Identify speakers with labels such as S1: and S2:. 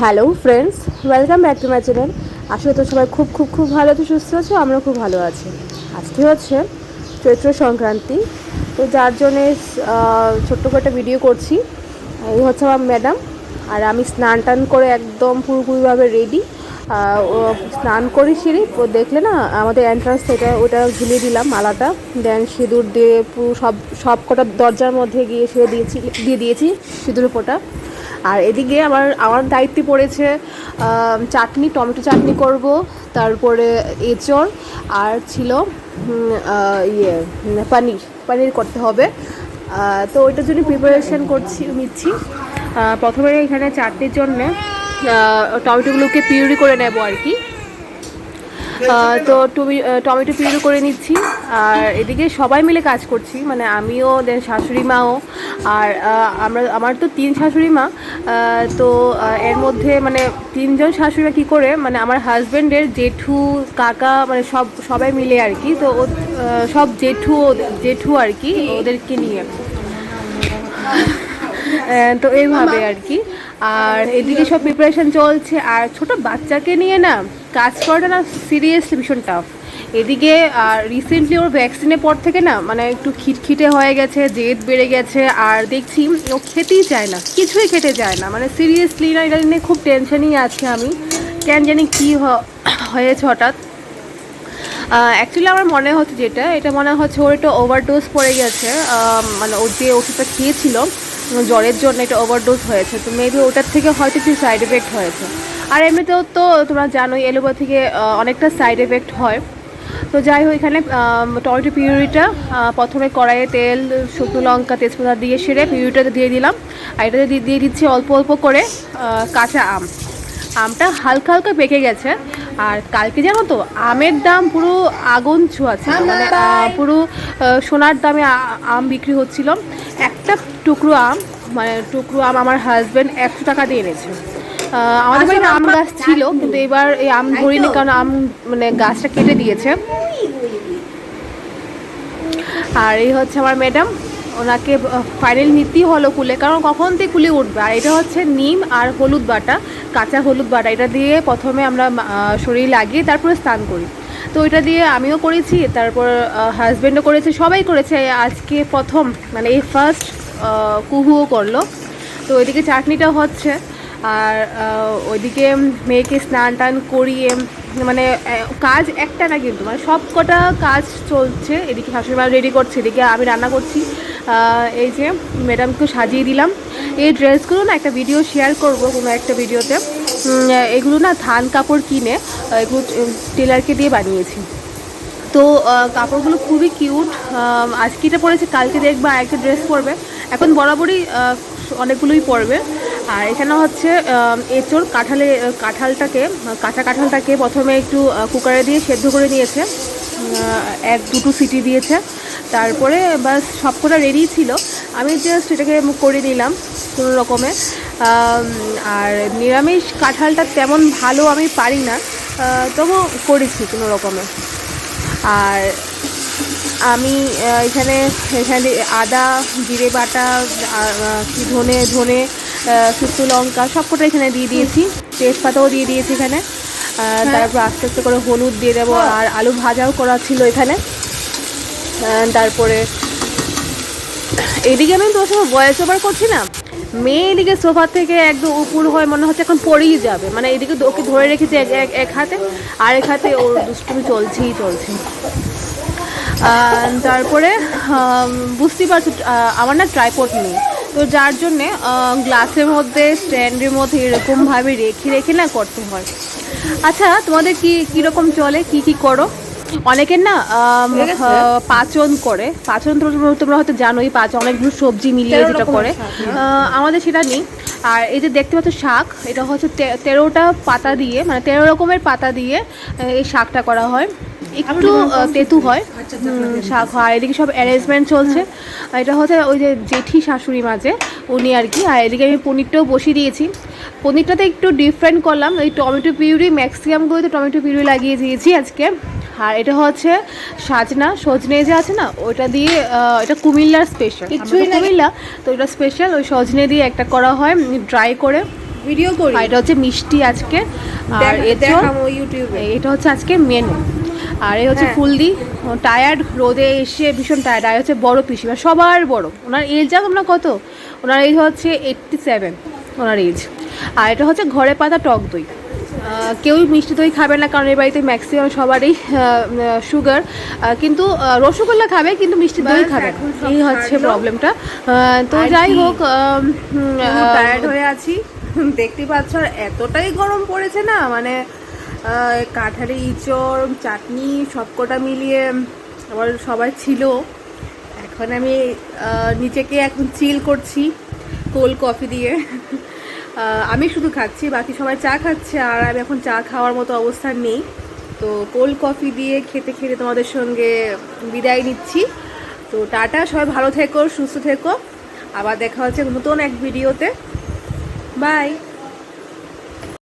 S1: Hello friends welcome back to my channel আসলে তো সবাই খুব খুব খুব ভালো আছো, সুস্থ আছো আমরা খুব ভালো আছি। আজকে হচ্ছে চৈত্র সংক্রান্তি, তো যার জন্যে ছোট্ট করে একটা ভিডিও করছি। এই হচ্ছে আমার ম্যাডাম আর আমি স্নান টান করে একদম পুরোপুরিভাবে রেডি স্নান করি সিঁড়ি ও দেখলে না, আমাদের এন্ট্রান্স থেকে ওটা ঝুলিয়ে দিলাম মালাটা। দেন সিঁদুর দিয়ে পুরো সব সব কটা দরজার মধ্যে গিয়ে শুয়ে দিয়েছি, দিয়ে দিয়েছি সিঁদুর ফোঁটা আর এদিকে আমার আমার দায়িত্বে পড়েছে চাটনি, টমেটো চাটনি করব, তারপরে এঁচড়, আর ছিল ইয়ে পানির পানির করতে হবে। তো ওইটার জন্য প্রিপারেশন করছি, নিচ্ছি। প্রথমে এখানে চাটনির জন্যে টমেটোগুলোকে পিউরি করে নেব আর কি। তো টমি- টমেটো পিউরি করে নিচ্ছি। আর এদিকে সবাই মিলে কাজ করছি মানে আমিও, দেন শাশুড়ি মাও। আর আমরা, আমার তো তিন শাশুড়ি মা তো এর মধ্যে মানে তিনজন শাশুড়ি মা কী করে মানে আমার হাজব্যান্ডের জেঠু, কাকা মানে সব, সবাই মিলে আর কি, তো সব জেঠু জেঠু আর কি, ওদেরকে নিয়ে। তো এইভাবে আর কি। আর এদিকে সব প্রিপারেশন চলছে, আর ছোট বাচ্চাকে নিয়ে না কাজ করাটা না সিরিয়াসলি ভীষণ টাফ এদিকে আর রিসেন্টলি ওর ভ্যাকসিনের পর থেকে না মানে একটু খিটখিটে হয়ে গেছে, জেদ বেড়ে গেছে, আর দেখছি ও খেতেই চায় না, কিছুই খেতে চায় না। মানে সিরিয়াসলি না, এটা নিয়ে খুব টেনশনই আছে আমি। কেন জানি কী হয়েছে হঠাৎ। অ্যাকচুয়ালি আমার মনে হচ্ছে যেটা, এটা মনে হচ্ছে ওর একটু ওভারডোজ পড়ে গেছে মানে ওর যে ওষুধটা খেয়েছিল জ্বরের জন্য এটা ওভারডোজ হয়েছে। তো মেবি ওটার থেকে হয়তো কিছু সাইড এফেক্ট হয়েছে। আর এমনিতেও তো তোমরা জানোই এলোপা থেকে অনেকটা সাইড এফেক্ট হয়। তো যাই হোক এখানে টমেটো পিউরিটা প্রথমে কড়াইয়ে তেল শুকনো লঙ্কা তেজপাতা দিয়ে সেরে পিউরিটাতে দিয়ে দিলাম। আর এটাতে দিয়ে- দিচ্ছি অল্প অল্প করে কাঁচা আম। আমটা হালকা হালকা পেকে গেছে। আর কালকে জানো তো আমের দাম পুরো আগুন ছোঁয়াছে মানে পুরো সোনার দামে আম বিক্রি হচ্ছিল। একটা টুকরো আম মানে টুকরো আম আমার হাজব্যান্ড একশো টাকা দিয়ে এনেছে। আমাদের বাড়িতে আম গাছ ছিল কিন্তু এবার এই আম ধরিনি কারণ আম মানে গাছটা কেটে দিয়েছে। আর এই হচ্ছে আমার ম্যাডাম। ওনাকে ফাইনাল নিতেই হলো কুলে কারণ কখন থেকে কুলে উঠবে? আর এটা হচ্ছে নিম আর হলুদ বাটা কাঁচা হলুদ বাটা। এটা দিয়ে প্রথমে আমরা শরীর লাগিয়ে তারপরে স্নান করি। তো এটা দিয়ে আমিও করেছি তারপর হাজব্যান্ডও করেছে সবাই করেছে। আজকে প্রথম মানে এই ফার্স্ট কুহুও করল। তো ওইদিকে চাটনিটা হচ্ছে। আর ওইদিকে মেয়েকে স্নান টান করিয়ে মানে কাজ একটা না কিন্তু মানে সব কটা কাজ চলছে, এদিকে শাশুড়ি মা রেডি করছে, এদিকে আমি রান্না করছি। এই যে ম্যাডামকে সাজিয়ে দিলাম। এই ড্রেসগুলো না একটা ভিডিও শেয়ার করব কোনো একটা ভিডিওতে এগুলো না ধান কাপড় কিনে এগুলো টেলারকে দিয়ে বানিয়েছি। তো কাপড়গুলো খুবই কিউট আজকে এটা পরেছে, কালকে দেখবা একটা ড্রেস পরবে। এখন বরাবরই অনেকগুলোই পরবে। আর এখানে হচ্ছে এঁচোড় কাঁঠালে, কাঁঠালটাকে, কাঁচা কাঁঠালটাকে প্রথমে একটু কুকারে দিয়ে সেদ্ধ করে নিয়েছে। এক, দুটো সিটি দিয়েছে। তারপরে বাস সবকটা রেডি ছিল। আমি জাস্ট এটাকে করে নিলাম কোনো রকমে। আর নিরামিষ কাঁঠালটা তেমন ভালো আমি পারি না। তবু করেছি কোনো রকমে। আর আমি এখানে এখানে আদা, জিরে বাটা কি ধনে ধনে শুকনো লঙ্কা সবকটা এখানে দিয়ে দিয়েছি। তেজপাতাও দিয়ে দিয়েছি এখানে। আহ, তারপর আস্তে আস্তে করে হলুদ দিয়ে দেবো আর আলু ভাজাও করা ছিল এখানে। তারপরে এদিকে আমি তোর সঙ্গে ভয়েস ওভার করছি না। মেয়ে এদিকে সোফা থেকে একদম উপর হয়ে মনে হচ্ছে এখন পড়েই যাবে। মানে এদিকে ওকে ধরে রেখেছে এক এক এক হাতে। আর এক হাতে ওর দুষ্টুমি চলছেই চলছে। তারপরে বুঝতেই পারছ আমার না ট্রাইপড নেই। তো যার জন্যে গ্লাসের মধ্যে স্ট্যান্ডের মধ্যে এরকমভাবে রেখে রেখে না করতে হয়। আচ্ছা তোমাদের কি কীরকম চলে? কি কি করো? অনেকের না পাচন করে। পাচন তোমরা হয়তো জানোই পাচন অনেকগুলো সবজি মিলিয়ে যেটা করে। আমাদের সেটা নেই। আর এই যে দেখতে পাচ্ছ শাক এটা হচ্ছে তেরোটা পাতা দিয়ে মানে তেরো রকমের পাতা দিয়ে এই শাকটা করা হয়। একটু আহ, তেতু হয়। শাক হয়। আর এদিকে সব অ্যারেঞ্জমেন্ট চলছে। আর এটা হচ্ছে ওই যে জেঠি শাশুড়ি মাঝে উনি আর কি। আর এদিকে আমি পনিরটাও বসিয়ে দিয়েছি। পনিরটাতে একটু ডিফারেন্ট করলাম। এই টমেটো পিউরি ম্যাক্সিমামগুলোতে টমেটো পিউরি লাগিয়ে দিয়েছি আজকে। আর এটা হচ্ছে সাজনা সজনে যে আছে না ওটা দিয়ে এটা কুমিল্লার স্পেশাল কিছুই কুমিল্লা তো এটা স্পেশাল ওই সজনে দিয়ে একটা করা হয় ড্রাই করে।
S2: ভিডিও করি।
S1: এটা হচ্ছে মিষ্টি আজকে। আর এতে
S2: ইউটিউবে
S1: এটা হচ্ছে আজকে মেনু আর এই হচ্ছে
S2: হ্যাঁ।
S1: ফুলদি। টায়ার্ড রোদে এসে ভীষণ টায়ার্ড আর হচ্ছে বড় পিসি পিসিমা সবার বড়। ওনার এজ জানো তোমরা কত? ওনার এজ হচ্ছে এইটটি সেভেন ওনার এজ আর এটা হচ্ছে ঘরে পাতা টক দই। কেউই মিষ্টি দই খাবে না কারণ এই বাড়িতে ম্যাক্সিমাম সবারই সুগার কিন্তু রসগোল্লা খাবে কিন্তু মিষ্টি দই খাবে। এই হচ্ছে প্রবলেমটা তো যাই হোক
S2: টায়ার্ড হয়ে আছি। দেখতে পাচ্ছ এতটাই গরম পড়েছে না মানে আহ, কাঁঠালি ইঁচড় চাটনি সবকটা মিলিয়ে আমার সবাই ছিল। এখন আমি নিজেকে এখন চিল করছি কোল্ড কফি দিয়ে। আমি শুধু খাচ্ছি বাকি সবাই চা খাচ্ছে আর আমি এখন চা খাওয়ার মতো অবস্থা নেই। তো কোল্ড কফি দিয়ে খেতে খেতে তোমাদের সঙ্গে বিদায় নিচ্ছি। তো টাটা সবাই ভালো থেকো সুস্থ থেকো। আবার দেখা হচ্ছে নতুন এক ভিডিওতে। বাই।